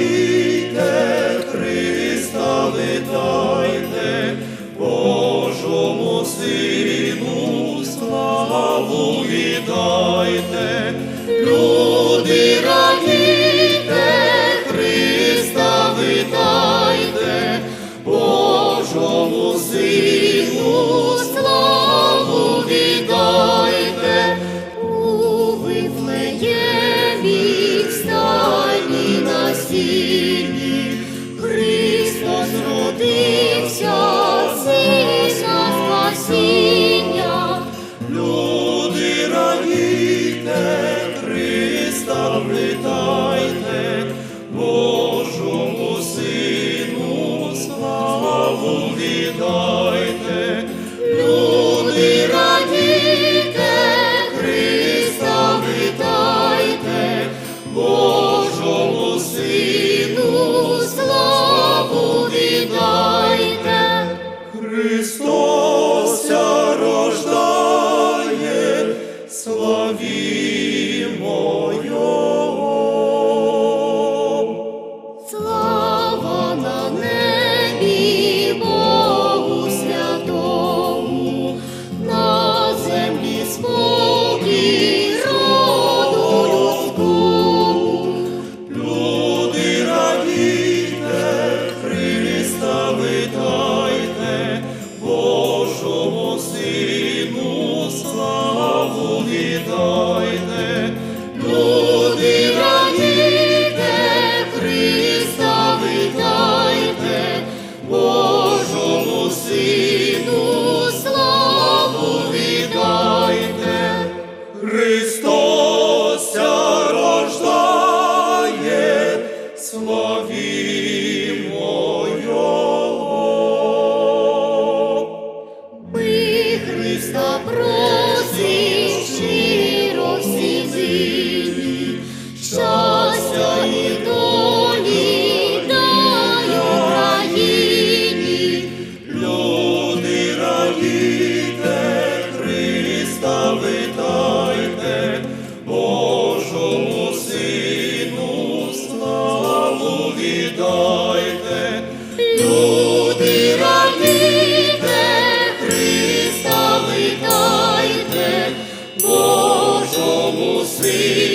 Благійте, Христа витайте, Божому сину славу віддайте, люди раді. Христос родився, сина спасіння. Люди радійте, Христа вітайте, Божому Сину славу віддайте. Славімо славімо Його. Ми Христа просим щиро всі нині, щастя і долі дай Україні. Люди радійте, Христа витайте, Божому Христа витайте, Божому Сину